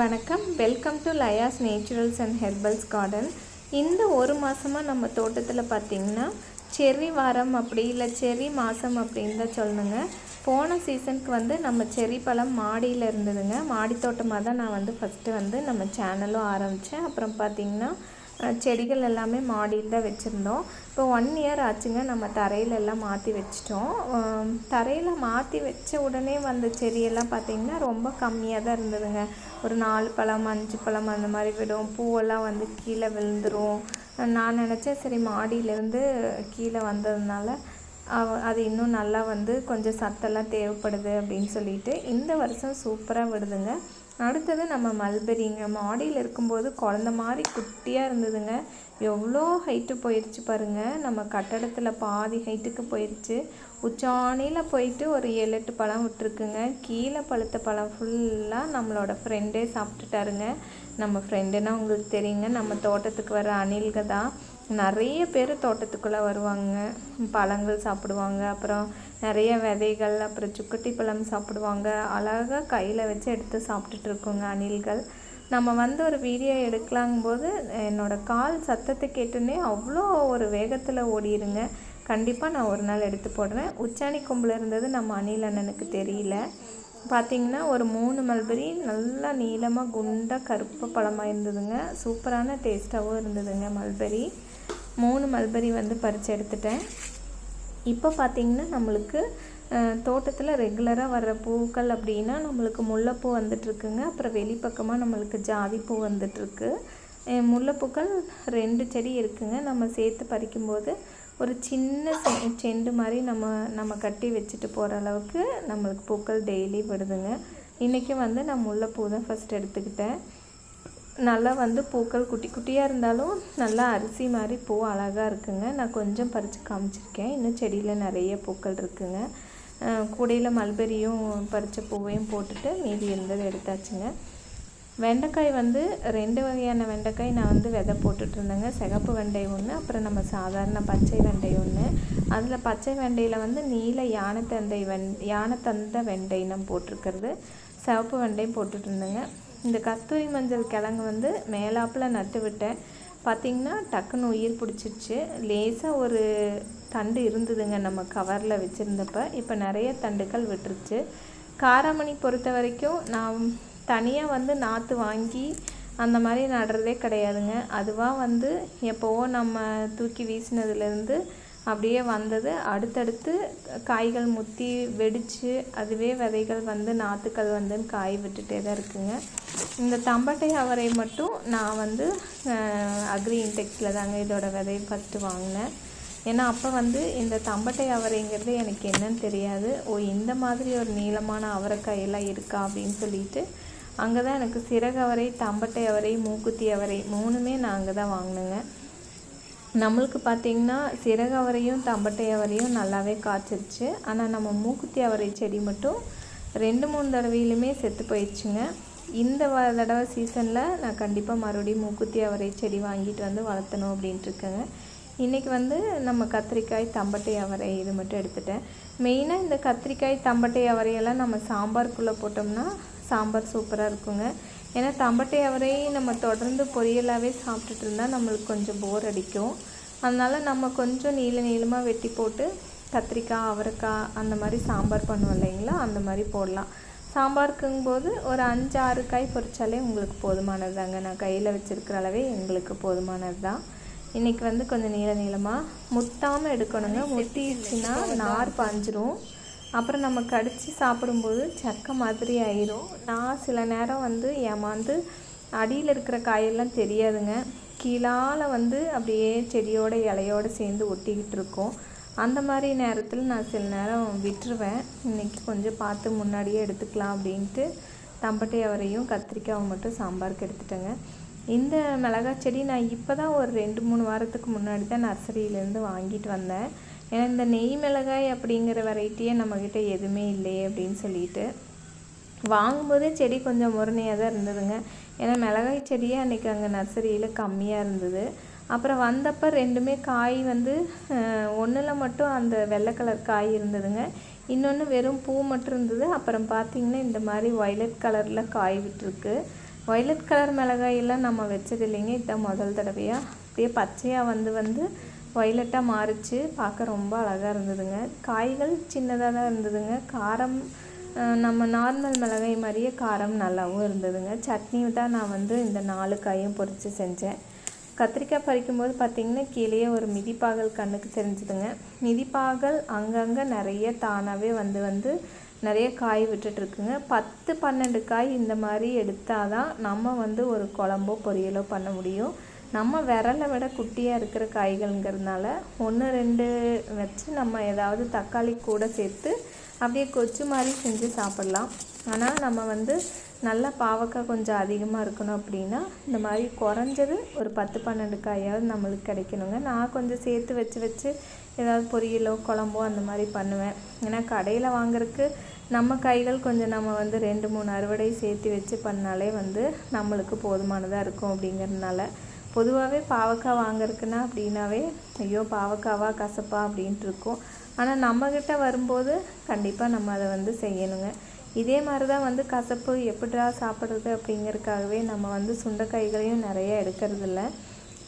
வணக்கம். Welcome to Laya's naturals and herbals garden இந்த ஒரு மாதமாக நம்ம தோட்டத்தில் பார்த்திங்கன்னா செர்ரி வாரம் அப்படி இல்லை செர்ரி மாதம் அப்படின்னு தான் சொல்லணுங்க. போன சீசனுக்கு வந்து நம்ம செர்ரி பழம் மாடியில் இருந்ததுங்க. மாடி தோட்டமாக தான் நான் வந்து ஃபஸ்ட்டு வந்து நம்ம சேனலும் ஆரம்பித்தேன் அப்புறம் பார்த்திங்கன்னா செடிகள் எல்லாமே மாடியில் தான் வச்சுருந்தோம். இப்போ ஒன் இயர் ஆச்சுங்க நம்ம தரையில எல்லாம் மாற்றி வச்சிட்டோம். தரையில் மாற்றி வச்ச உடனே வந்த செடியெல்லாம் பார்த்திங்கன்னா ரொம்ப கம்மியாக தான் இருந்ததுங்க. ஒரு நாலு பழம் அஞ்சு பழம் அந்த மாதிரி விடும். பூவெல்லாம் வந்து கீழே விழுந்துரும். நான் நினச்சேன் சரி மாடியிலேருந்து கீழே வந்ததுனால அவ- அது இன்னும் நல்லா வந்து கொஞ்சம் சத்தெல்லாம் தேவைப்படுது அப்படின்னு சொல்லிட்டு இந்த வருஷம் சூப்பராக விடுதுங்க. அடுத்தது நம்ம மல்பெரிங்க மாடியில் இருக்கும்போது குழந்த மாதிரி குட்டியாக இருந்ததுங்க. எவ்வளோ ஹைட்டு போயிடுச்சு பாருங்க. நம்ம கட்டடத்தில் பாதி ஹைட்டுக்கு போயிடுச்சு உச்சாணியில் போயிட்டு ஒரு ஏழு எட்டு பழம் விட்டுருக்குங்க. கீழே பழுத்த பழம் ஃபுல்லாக நம்மளோட ஃப்ரெண்டே சாப்பிட்டுட்டாருங்க. நம்ம ஃப்ரெண்டுன்னா உங்களுக்கு தெரியுங்க. நம்ம தோட்டத்துக்கு வர அணில்க தான் நிறைய பேர் தோட்டத்துக்குள்ளே வருவாங்க. பழங்கள் சாப்பிடுவாங்க. அப்புறம் நிறைய விதைகள் அப்புறம் சுக்கட்டி பழம் சாப்பிடுவாங்க. அழகாக கையில் வச்சு எடுத்து சாப்பிட்டுட்டு இருக்கோங்க அணில்கள். நம்ம வந்து ஒரு வீடியோ எடுக்கலாங்கும்போது என்னோடய கால் சத்தத்தை கேட்டுனே அவ்வளோ ஒரு வேகத்தில் ஓடிடுங்க கண்டிப்பாக நான் ஒரு நாள் எடுத்து போடுறேன் உச்சாணி கொம்பில் இருந்தது நம்ம அணில் அண்ணனுக்கு தெரியல. பார்த்தீங்கன்னா ஒரு மூணு மல்பெரி நல்லா நீளமாக குண்டாக கருப்பு பழமாக இருந்ததுங்க. சூப்பரான டேஸ்ட்டாகவும் இருந்ததுங்க மல்பெரி. மூணு மல்பெரி வந்து பறித்து எடுத்துட்டேன். இப்போ பார்த்தீங்கன்னா நம்மளுக்கு தோட்டத்தில் ரெகுலராக வர்ற பூக்கள் அப்படின்னா நம்மளுக்கு முல்லைப்பூ வந்துட்டுருக்குங்க. அப்புறம் வெளிப்பக்கமாக நம்மளுக்கு ஜாதிப்பூ வந்துட்டுருக்கு. முல்லைப்பூக்கள் ரெண்டு செடி இருக்குங்க. நம்ம சேர்த்து பறிக்கும்போது ஒரு சின்ன செ- செண்டு மாதிரி நம்ம நம்ம கட்டி வச்சுட்டு போகிற அளவுக்கு நம்மளுக்கு பூக்கள் டெய்லி விடுதுங்க. இன்றைக்கி வந்து நான் முல்லைப்பூ தான் ஃபஸ்ட் எடுத்துக்கிட்டேன். நல்லா வந்து பூக்கள் குட்டி குட்டியாக இருந்தாலும் நல்லா அரிசி மாதிரி பூ அழகாக இருக்குங்க. நான் கொஞ்சம் பறித்து காமிச்சிருக்கேன். இன்னும் செடியில் நிறைய பூக்கள் இருக்குங்க. கூடையில் மல்பெரியும் பறித்த பூவையும் போட்டுட்டு மீதி இருந்ததை எடுத்தாச்சுங்க. வெண்டைக்காய் வந்து ரெண்டு வகையான வெண்டைக்காய் நான் வந்து விதை போட்டுட்டு இருந்தேங்க. சிகப்பு வெண்டை ஒன்று அப்புறம் நம்ம சாதாரண பச்சை வெண்டை ஒன்று அதில் பச்சை வெண்டையில் வந்து நீல யானை தந்தை வெண் யானைத்தந்த வெண்டை நான் போட்டிருக்கிறது. சிவப்பு வெண்டையும் போட்டுட்டு இருந்தேங்க. இந்த கஸ்தூரி மஞ்சள் கிழங்கு வந்து மேலாப்பில் நட்டு விட்டேன். பார்த்திங்கன்னா டக்குன்னு உயிர் பிடிச்சிருச்சு. லேசாக ஒரு தண்டு இருந்ததுங்க நம்ம கவரில் வச்சுருந்தப்ப. இப்போ நிறைய தண்டுகள் விட்டுருச்சு. காராமணி பொறுத்த வரைக்கும் நான் தனியாக வந்து நாற்று வாங்கி அந்த மாதிரி நடுறதே கிடையாதுங்க. அதுவாக வந்து எப்போவோ நம்ம தூக்கி வீசினதுலேருந்து அப்படியே வந்தது. அடுத்தடுத்து காய்கள் முத்தி வெடித்து அதுவே விதைகள் வந்து நாற்றுக்கள் வந்து காய் விட்டுட்டே தான் இருக்குங்க. இந்த தம்பட்டை அவரை மட்டும் நான் வந்து அக்ரி இன்டெக்ஸில் தாங்க இதோட விதையை ஃபஸ்ட்டு வாங்கினேன். ஏன்னா அப்போ வந்து இந்த தம்பட்டை அவரைங்கிறது எனக்கு என்னன்னு தெரியாது. ஓ இந்த மாதிரி ஒரு நீளமான அவரைக்காயெல்லாம் இருக்கா அப்படின்னு சொல்லிட்டு அங்கே தான் எனக்கு சிறகவரை தம்பட்டை அவரை மூக்குத்தி அவரை மூணுமே நான் அங்கே தான் வாங்கினேங்க. நம்மளுக்கு பார்த்திங்கன்னா சிறகு அவரையும் தம்பட்டை அவரையும் நல்லாவே காய்ச்சிருச்சு. ஆனால் நம்ம மூக்குத்தி அவரை செடி மட்டும் ரெண்டு மூணு தடவையிலுமே செத்து போயிடுச்சுங்க. இந்த வ தடவை சீசனில் நான் கண்டிப்பாக மறுபடியும் மூக்குத்தி அவரை செடி வாங்கிட்டு வந்து வளர்த்தணும் அப்படின்ட்டு இருக்கேங்க. இன்றைக்கி வந்து நம்ம கத்திரிக்காய் தம்பட்டை அவரை இது மட்டும் எடுத்துட்டேன். மெயினாக இந்த கத்திரிக்காய் தம்பட்டை அவரையெல்லாம் நம்ம சாம்பாருக்குள்ளே போட்டோம்னா சாம்பார் சூப்பராக இருக்குங்க. ஏன்னா தம்பட்டை அவரை நம்ம தொடர்ந்து பொரியலாகவே சாப்பிட்டுட்டு இருந்தால் நம்மளுக்கு கொஞ்சம் போர் அடிக்கும். அதனால நம்ம கொஞ்சம் நீள நீளமாக வெட்டி போட்டு கத்திரிக்காய் அவரைக்காய் அந்த மாதிரி சாம்பார் பண்ணுவோம் இல்லைங்களா? அந்த மாதிரி போடலாம். சாம்பாருக்குங்கும்போது ஒரு அஞ்சு ஆறு காய் பொரிச்சாலே உங்களுக்கு போதுமானது தாங்க நான் கையில் வச்சுருக்கிற அளவே எங்களுக்கு போதுமானது தான் இன்றைக்கி வந்து கொஞ்சம் நீள நீளமாக முத்தாமல் எடுக்கணுங்க முத்திடுச்சுன்னா நார் பாஞ்சிரும். அப்புறம் நம்ம கடித்து சாப்பிடும்போது சக்கை மாதிரி ஆயிரும். நான் சில நேரம் வந்து ஏமாந்து அடியில் இருக்கிற காயெல்லாம் தெரியாதுங்க. கீழால் வந்து அப்படியே செடியோட இலையோடு சேர்ந்து ஒட்டிக்கிட்டு இருக்கும். அந்த மாதிரி நேரத்தில் நான் சில நேரம் விட்டுருவேன். இன்னைக்கு கொஞ்சம் பார்த்து முன்னாடியே எடுத்துக்கலாம் அப்படின்ட்டு தம்பட்டை அவரையும் கத்திரிக்காவை மட்டும் சாம்பாருக்கு எடுத்துட்டேங்க இந்த மிளகாய் செடி நான் இப்போ தான் ஒரு ரெண்டு மூணு வாரத்துக்கு முன்னாடி தான் நர்சரியிலேருந்து வாங்கிட்டு வந்தேன். ஏன்னா இந்த நெய் மிளகாய் அப்படிங்கிற வெரைட்டியே நம்மக்கிட்ட எதுவுமே இல்லையே அப்படின்னு சொல்லிட்டு வாங்கும்போதே செடி கொஞ்சம் முரணையாக தான் இருந்ததுங்க. ஏன்னா மிளகாய் செடியே அன்றைக்கி அங்கே நர்சரியில் கம்மியாக இருந்தது. அப்புறம் வந்தப்போ ரெண்டுமே காய் வந்து ஒன்றில் மட்டும் அந்த வெள்ளை கலர் காய் இருந்ததுங்க. இன்னொன்று வெறும் பூ மட்டும் இருந்தது. அப்புறம் பார்த்திங்கன்னா இந்த மாதிரி ஒய்லட் கலரில் காய் விட்டுருக்கு. ஒய்லட் கலர் மிளகாயெல்லாம் நம்ம வச்சது இல்லைங்க. இதான் முதல் தடவையாக அப்படியே பச்சையாக வந்து வந்து வயலட்டாக மாறிச்சு. பார்க்க ரொம்ப அழகாக இருந்ததுங்க. காய்கள் சின்னதாக தான் இருந்ததுங்க. காரம் நம்ம நார்மல் மிளகாய் மாதிரியே காரம் நல்லாவும் இருந்ததுங்க. சட்னி தான் நான் வந்து இந்த நாலு காயும் பொரித்து செஞ்சேன். கத்திரிக்காய் பறிக்கும்போது பார்த்திங்கன்னா கீழேயே ஒரு மிதிப்பாகல் கண்ணுக்கு தெரிஞ்சுதுங்க. மிதிப்பாகல் அங்கங்கே நிறைய தானாகவே வந்து வந்து நிறைய காய் விட்டுட்ருக்குங்க பத்து பன்னெண்டு காய் இந்த மாதிரி எடுத்தால் தான் நம்ம வந்து ஒரு குழம்போ பொரியலோ பண்ண முடியும். நம்ம விரலை விட குட்டியாக இருக்கிற காய்கள்ங்கிறதுனால ஒன்று ரெண்டு வச்சு நம்ம ஏதாவது தக்காளி கூட சேர்த்து அப்படியே கொச்சு மாதிரி செஞ்சு சாப்பிட்லாம். ஆனால் நம்ம வந்து நல்லா பாவக்காய் கொஞ்சம் அதிகமாக இருக்கணும் அப்படின்னா இந்த மாதிரி குறைஞ்சது ஒரு பத்து பன்னெண்டு காயாவது நம்மளுக்கு கிடைக்கணுங்க. நான் கொஞ்சம் சேர்த்து வச்சு வச்சு ஏதாவது பொரியலோ குழம்போ அந்த மாதிரி பண்ணுவேன். ஏன்னா கடையில் வாங்குறதுக்கு நம்ம கைகள் கொஞ்சம் நம்ம வந்து ரெண்டு மூணு அறுவடை சேர்த்து வச்சு பண்ணாலே வந்து நம்மளுக்கு போதுமானதாக இருக்கும் அப்படிங்கிறதுனால பொதுவாகவே பாவக்காய் வாங்கிறதுக்குன்னா அப்படின்னாவே ஐயோ பாவக்காவா கசப்பா அப்படின்ட்டு இருக்கும். ஆனால் நம்மக்கிட்ட வரும்போது கண்டிப்பாக நம்ம அதை வந்து செய்யணுங்க. இதே மாதிரி தான் வந்து கசப்பு எப்படிடா சாப்பிட்றது அப்படிங்கிறதுக்காகவே நம்ம வந்து சுண்டைக்காய்களையும் நிறைய எடுக்கிறது இல்லை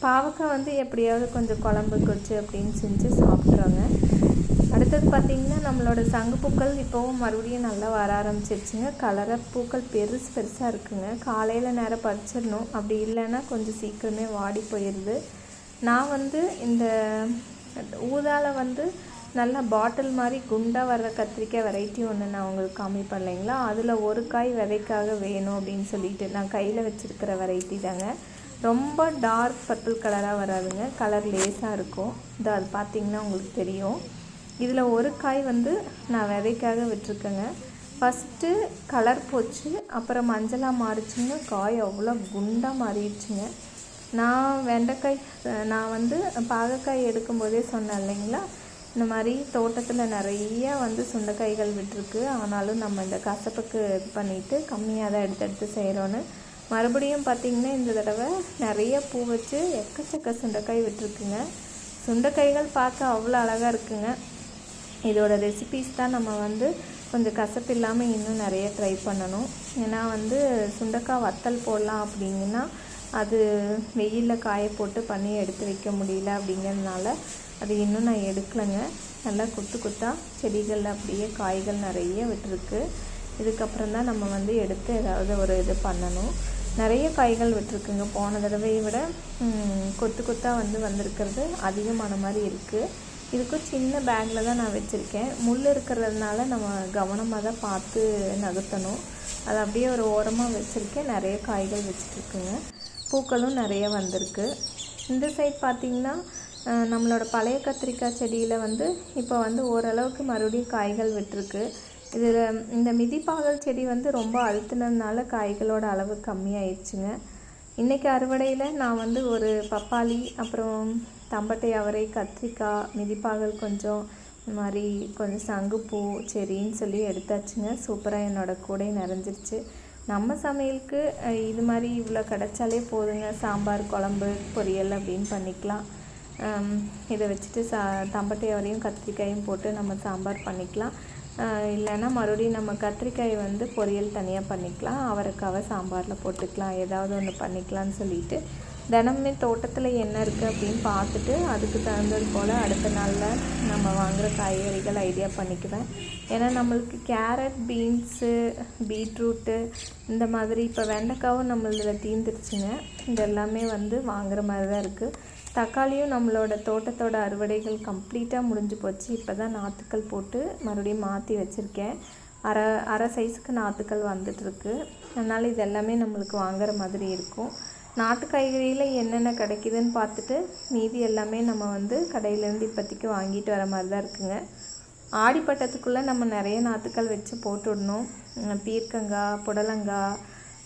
பாவக்காய் வந்து எப்படியாவது கொஞ்சம் குழம்பு கொச்சு அப்படின்னு செஞ்சு சாப்பிட்றோங்க அடுத்தது பார்த்திங்கன்னா நம்மளோட சங்குப்பூக்கள் இப்போவும் மறுபடியும் நல்லா வர ஆரம்பிச்சிருச்சுங்க. கலர பூக்கள் பெருசு பெருசாக இருக்குங்க. காலையில் நேரம் பறிச்சிடணும். அப்படி இல்லைன்னா கொஞ்சம் சீக்கிரமே வாடி போயிடுது. நான் வந்து இந்த ஊதால வந்து நல்லா பாட்டில் மாதிரி குண்டாக வர்ற கத்திரிக்காய் வெரைட்டி ஒன்று நான் உங்களுக்கு காமிப்பேன் இல்லைங்களா அதில் ஒரு காய் விதைக்காக வேணும் அப்படின்னு சொல்லிட்டு நான் கையில் வச்சுருக்கிற வெரைட்டி தாங்க. ரொம்ப டார்க் பர்பிள் கலராக வராதுங்க. கலர் லேஸாக இருக்கும். இது அது பார்த்தீங்கன்னா உங்களுக்கு தெரியும். இதில் ஒரு காய் வந்து நான் விதைக்காக விட்டுருக்கேங்க. ஃபஸ்ட்டு கலர் போச்சு அப்புறம் மஞ்சளாக மாறிச்சுங்க காய் அவ்வளோ குண்டாக மாறிடுச்சுங்க. நான் வெண்டைக்காய் நான் வந்து பாகக்காய் எடுக்கும்போதே சொன்னேன் இல்லைங்களா? இந்த மாதிரி தோட்டத்தில் நிறைய வந்து சுண்டைக்காய்கள் விட்டுருக்கு. ஆனாலும் நம்ம இந்த கசப்புக்கு இது பண்ணிவிட்டு கம்மியாக தான் எடுத்து எடுத்து செய்கிறோன்னு. மறுபடியும் பார்த்திங்கன்னா இந்த தடவை நிறைய பூ வச்சு எக்கச்சக்க சுண்டைக்காய் விட்டுருக்குங்க. சுண்டைக்காய்கள் பார்க்க அவ்வளோ அழகாக இருக்குங்க. இதோட ரெசிபீஸ் தான் நம்ம வந்து கொஞ்சம் கசப்பு இல்லாமல் இன்னும் நிறைய ட்ரை பண்ணணும். ஏன்னா வந்து சுண்டக்காய் வத்தல் போடலாம் அப்படிங்கன்னா அது வெயிலில் காய போட்டு பண்ணி எடுத்து வைக்க முடியல அப்படிங்கிறதுனால அது இன்னும் நான் எடுக்கலைங்க. நல்லா குத்து குத்தாக செடிகள் அப்படியே காய்கள் நிறைய விட்டுருக்கு. இதுக்கப்புறம் தான் நம்ம வந்து எடுத்து ஏதாவது ஒரு இது பண்ணணும். நிறைய காய்கள் விட்டுருக்குங்க. போன தடவையை விட கொத்து கொத்தாக வந்து வந்திருக்கிறது அதிகமான மாதிரி இருக்குது இதுக்கும் சின்ன பேக்கில் தான் நான் வச்சுருக்கேன். முள் இருக்கிறதுனால நம்ம கவனமாக தான் பார்த்து நகர்த்தணும். அது அப்படியே ஒரு ஓரமாக வச்சுருக்கேன். நிறைய காய்கள் வச்சுட்ருக்குங்க பூக்களும் நிறைய வந்திருக்கு. இந்த சைட் பார்த்திங்கன்னா நம்மளோட பழைய கத்திரிக்காய் செடியில் வந்து இப்போ வந்து ஓரளவுக்கு மறுபடியும் காய்கள் விட்டுருக்கு. இதில் இந்த மிதிப்பாகல் செடி வந்து ரொம்ப அழுத்தினதுனால காய்களோட அளவு கம்மியாயிடுச்சுங்க. இன்றைக்கி அறுவடையில் நான் வந்து ஒரு பப்பாளி அப்புறம் தம்பட்டை அவரை கத்திரிக்காய் மிதிப்பாகல் கொஞ்சம் இந்த மாதிரி கொஞ்சம் சங்குப்பூ செரின்னு சொல்லி எடுத்தாச்சுங்க. சூப்பராக என்னோட கூடை நிறைஞ்சிருச்சு. நம்ம சமையலுக்கு இது மாதிரி இவ்வளோ கிடைச்சாலே போதுங்க. சாம்பார் குழம்பு பொரியல் அப்படின்னு பண்ணிக்கலாம். இதை வச்சுட்டு சா தம்பட்டை அவரையும் கத்திரிக்காயும் போட்டு நம்ம சாம்பார் பண்ணிக்கலாம். இல்லைன்னா மறுபடியும் நம்ம கத்திரிக்காய் வந்து பொரியல் தனியாக பண்ணிக்கலாம். அவரைக்காவை சாம்பாரில் போட்டுக்கலாம். ஏதாவது ஒன்று பண்ணிக்கலாம்னு சொல்லிட்டு தினமுமே தோட்டத்தில் என்ன இருக்குது அப்படின்னு பார்த்துட்டு அதுக்கு தகுந்தது போல் அடுத்த நாளில் நம்ம வாங்குகிற காய்கறிகள் ஐடியா பண்ணிக்குவேன். ஏன்னா நம்மளுக்கு கேரட் பீன்ஸு பீட்ரூட்டு இந்த மாதிரி இப்போ வெண்டைக்காவும் நம்மளதில் தீந்துருச்சுங்க. இது எல்லாமே வந்து வாங்குற மாதிரி தான் இருக்குது தக்காளியும் நம்மளோட தோட்டத்தோட அறுவடைகள் கம்ப்ளீட்டாக முடிஞ்சு போச்சு. இப்போ தான் நாற்றுக்கள் போட்டு மறுபடியும் மாற்றி வச்சுருக்கேன். அரை அரை சைஸுக்கு நாற்றுக்கள் வந்துட்டுருக்கு. அதனால் இது எல்லாமே நம்மளுக்கு வாங்குற மாதிரி இருக்கும். நாட்டு காய்கறியில் என்னென்ன கிடைக்குதுன்னு பார்த்துட்டு மீதி எல்லாமே நம்ம வந்து கடையிலேருந்து இப்போதைக்கு வாங்கிட்டு வர மாதிரி தான் இருக்குங்க. ஆடிப்பட்டத்துக்குள்ளே நம்ம நிறைய நாற்றுக்கள் வச்சு போட்டுடணும். பீர்க்கங்காய் புடலங்காய்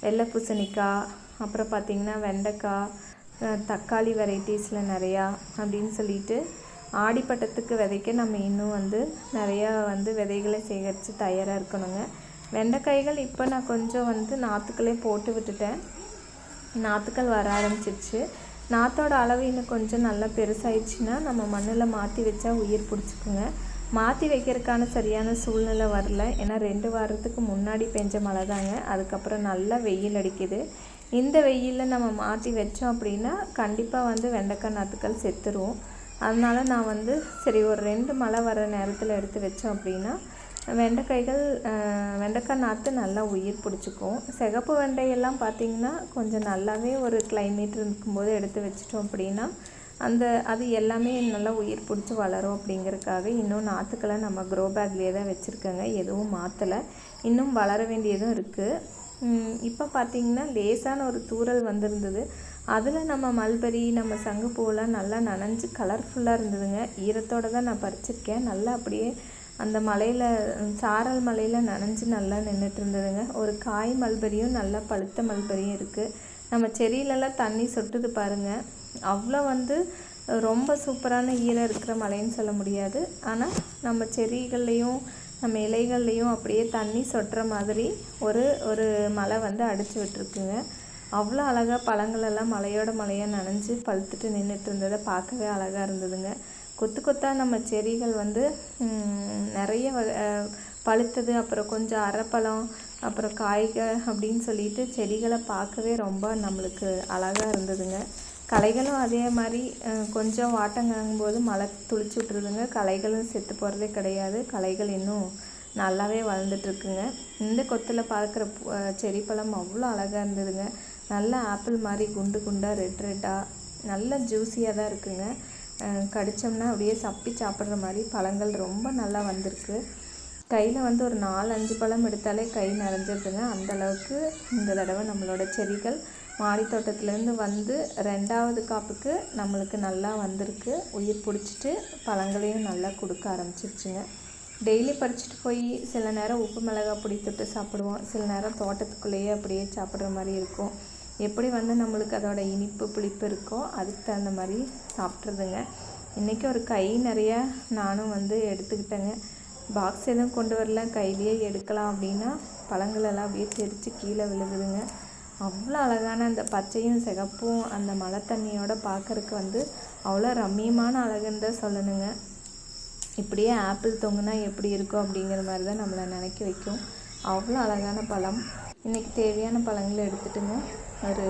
வெள்ளை பூசணிக்காய் அப்புறம் பார்த்திங்கன்னா வெண்டைக்காய் தக்காளி வெரைட்டிஸில் நிறையா அப்படின்னு சொல்லிட்டு ஆடிப்பட்டத்துக்கு விதைக்க நம்ம இன்னும் வந்து நிறையா வந்து விதைகளை சேகரித்து தயாராக இருக்கணுங்க. வெண்டைக்காய்கள் இப்போ நான் கொஞ்சம் வந்து நாற்றுக்களே போட்டு விட்டுட்டேன். நாற்றுக்கள் வர ஆரம்பிச்சிருச்சு. நாற்றோட அளவு இன்னும் கொஞ்சம் நல்லா பெருசாயிடுச்சுன்னா நம்ம மண்ணில் மாற்றி வச்சா உயிர் பிடிச்சிக்குங்க. மாற்றி வைக்கிறதுக்கான சரியான சூழ்நிலை வரல. ஏன்னா ரெண்டு வாரத்துக்கு முன்னாடி பெஞ்ச மழை தாங்க அதுக்கப்புறம் நல்லா வெயில் அடிக்குது. இந்த வெயிலில் நம்ம மாற்றி வச்சோம் அப்படின்னா கண்டிப்பாக வந்து வெண்டைக்காய் நாற்றுக்கள் செத்துரும். அதனால் நான் வந்து சரி ஒரு ரெண்டு மழை வர நேரத்தில் எடுத்து வச்சோம் அப்படின்னா வெண்டைக்காய்கள் வெண்டைக்காய் நாற்று நல்லா உயிர் பிடிச்சிக்கும். சிகப்பு வெண்டையெல்லாம் பார்த்திங்கன்னா கொஞ்சம் நல்லாவே ஒரு கிளைமேட் இருக்கும்போது எடுத்து வச்சிட்டோம் அப்படின்னா அந்த அது எல்லாமே நல்லா உயிர் பிடிச்சி வளரும் அப்படிங்கிறதுக்காக இன்னும் நாற்றுக்களை நம்ம க்ரோ பேக்லேயே தான் வச்சுருக்கேங்க. எதுவும் மாற்றலை இன்னும் வளர வேண்டியதும் இருக்குது இப்போ பார்த்திங்கன்னா லேசான ஒரு தூறல் வந்திருந்தது. அதில் நம்ம மல்பெரி நம்ம சங்குப்பூவெல்லாம் நல்லா நனைஞ்சு கலர்ஃபுல்லாக இருந்ததுங்க. ஈரத்தோடு தான் நான் பறிச்சிருக்கேன். நல்லா அப்படியே அந்த மலையில் சாரல் மலையில் நனைஞ்சு நல்லா நின்றுட்டு இருந்ததுங்க. ஒரு காய் மல்பெரியும் நல்லா பழுத்த மல்பெரியும் இருக்குது நம்ம செடியிலலாம் தண்ணி சொட்டுது பாருங்கள் அவ்வளோ வந்து ரொம்ப சூப்பரான ஈரம் இருக்கிற மலைன்னு சொல்ல முடியாது. ஆனால் நம்ம செடிகள்லேயும் நம்ம இலைகள்லேயும் அப்படியே தண்ணி சொட்டுற மாதிரி ஒரு ஒரு மலை வந்து அடிச்சு விட்டுருக்குங்க. அவ்வளோ அழகாக பழங்களெல்லாம் மலையோட மலையாக நனைஞ்சு பழுத்துட்டு நின்றுட்டு இருந்ததை பார்க்கவே அழகாக இருந்ததுங்க. கொத்து கொத்தாக நம்ம செடிகள் வந்து நிறைய வ பழுத்தது அப்புறம் கொஞ்சம் அரைப்பழம் அப்புறம் காய்கள் அப்படின்னு சொல்லிட்டு செடிகளை பார்க்கவே ரொம்ப நம்மளுக்கு அழகாக இருந்ததுங்க. களைகளும் அதே மாதிரி கொஞ்சம் வாட்டங்காங்கும் போது மழை துளிச்சு விட்ருதுங்க களைகளும் செத்து போகிறதே கிடையாது. களைகள் இன்னும் நல்லாவே வளர்ந்துட்டுருக்குங்க. இந்த கொத்தில் பார்க்குற செடி பழம் அவ்வளோ அழகாக இருந்ததுங்க. நல்ல ஆப்பிள் மாதிரி குண்டு குண்டாக ரெட் ரெட்டாக நல்ல ஜூஸியாக தான் இருக்குங்க. கடித்தோம்னா கடிச்சோம்னா அப்படியே சப்பி சாப்பிட்ற மாதிரி பழங்கள் ரொம்ப நல்லா வந்திருக்கு. கையில் வந்து ஒரு நாலு அஞ்சு பழம் எடுத்தாலே கை நிறைஞ்சிருதுங்க. அந்த அளவுக்கு இந்த தடவை நம்மளோட செடிகள் மாடித்தோட்டத்துலேருந்து வந்து ரெண்டாவது காப்புக்கு நம்மளுக்கு நல்லா வந்திருக்கு. உயிர் பிடிச்சிட்டு பழங்களையும் நல்லா கொடுக்க ஆரம்பிச்சிருச்சுங்க. டெய்லி பறிச்சுட்டு போய் சில நேரம் உப்பு மிளகாய் பொடி தொட்டு சாப்பிடுவோம். சில நேரம் தோட்டத்துக்குள்ளேயே அப்படியே சாப்பிட்ற மாதிரி இருக்கும். எப்படி வந்து நம்மளுக்கு அதோட இனிப்பு புளிப்பு இருக்கோ அதுக்கு தகுந்த மாதிரி சாப்பிட்றதுங்க இன்றைக்கி ஒரு கை நிறைய நானும் வந்து எடுத்துக்கிட்டேங்க. பாக்ஸ் எதுவும் கொண்டு வரல. கையிலேயே எடுக்கலாம் அப்படின்னா பழங்களெல்லாம் அப்படியே தெரித்து கீழே விழுகுதுங்க. அவ்வளோ அழகான அந்த பச்சையும் சிகப்பும் அந்த மழை தண்ணியோட பார்க்கறக்கு வந்து அவ்வளோ ரம்மியமான அழகுன்னு தான் சொல்லணுங்க. இப்படியே ஆப்பிள் தொங்குனா எப்படி இருக்கும் அப்படிங்கிற மாதிரி தான் நம்மளை நினைக்க வைக்கும். அவ்வளோ அழகான பழம். இன்றைக்கி தேவையான பழங்களை எடுத்துட்டுங்க. ஒரு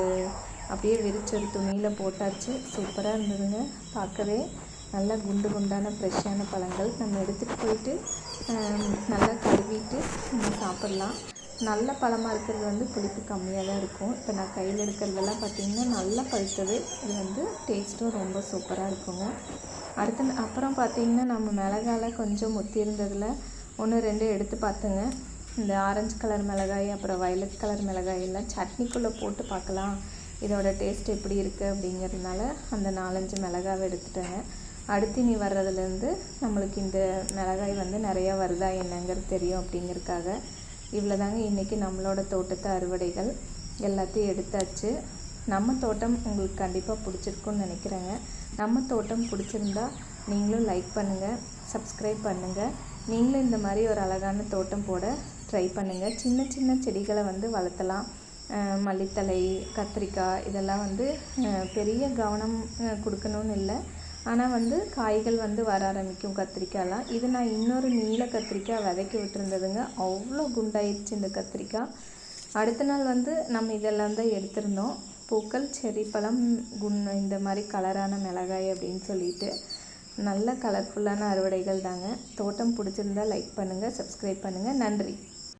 அப்படியே விரிச்சொரு ஒரு துணியில் போட்டாச்சு. சூப்பராக இருந்ததுங்க. பார்க்கவே நல்லா குண்டு குண்டான ஃப்ரெஷ்ஷான பழங்கள். நம்ம எடுத்துகிட்டு போயிட்டு நல்லா கழுவிட்டு நம்ம சாப்பிட்லாம். நல்ல பழமாக இருக்கிறது வந்து புளிப்பு கம்மியாக தான் இருக்கும். இப்போ நான் கையில் எடுக்கிறதெல்லாம் பார்த்திங்கன்னா நல்லா பழுத்தது இது வந்து டேஸ்ட்டும் ரொம்ப சூப்பராக இருக்குங்க அடுத்து அப்புறம் பார்த்திங்கன்னா நம்ம மிளகால கொஞ்சம் முத்தி இருந்ததில் ஒன்று ரெண்டு எடுத்து பார்த்துங்க இந்த ஆரஞ்சு கலர் மிளகாய் அப்புறம் வயலட் கலர் மிளகாய் எல்லாம் சட்னிக்குள்ளே போட்டு பார்க்கலாம் இதோட டேஸ்ட் எப்படி இருக்குது அப்படிங்கிறதுனால அந்த நாலஞ்சு மிளகாவை எடுத்துட்டேங்க. அடுத்து நீ வர்றதுலேருந்து நம்மளுக்கு இந்த மிளகாய் வந்து நிறையா வருதா என்னங்கிறது தெரியும் அப்படிங்கிறதுக்காக இவ்வளோதாங்க இன்றைக்கி நம்மளோட தோட்டத்து அறுவடைகள். எல்லாத்தையும் எடுத்தாச்சு. நம்ம தோட்டம் உங்களுக்கு கண்டிப்பாக பிடிச்சிருக்குன்னு நினைக்கிறேங்க. நம்ம தோட்டம் பிடிச்சிருந்தா நீங்களும் லைக் பண்ணுங்கள் சப்ஸ்கிரைப் பண்ணுங்கள் நீங்களும் இந்த மாதிரி ஒரு அழகான தோட்டம் போட ட்ரை பண்ணுங்கள் சின்ன சின்ன செடிகளை வந்து வளர்த்தலாம். மல்லித்தலை மல்லித்தழை கத்திரிக்காய் இதெல்லாம் வந்து பெரிய கவனம் கொடுக்கணும்னு இல்லை. ஆனால் வந்து காய்கள் வந்து வர ஆரம்பிக்கும் கத்திரிக்காயெலாம் இது நான் இன்னொரு நீல கத்திரிக்காய் விதைக்கி விட்டுருந்ததுங்க. அவ்வளோ குண்டாயிடுச்சு இந்த கத்திரிக்காய். அடுத்த நாள் வந்து நம்ம இதெல்லாம் தான் எடுத்திருந்தோம். பூக்கள் செரி பழம் குண் இந்த மாதிரி கலரான மிளகாய் அப்படின்னு சொல்லிட்டு. நல்ல கலர்ஃபுல்லான அறுவடைகள் தாங்க. தோட்டம் பிடிச்சிருந்தா லைக் பண்ணுங்கள் சப்ஸ்கிரைப் பண்ணுங்கள் நன்றி.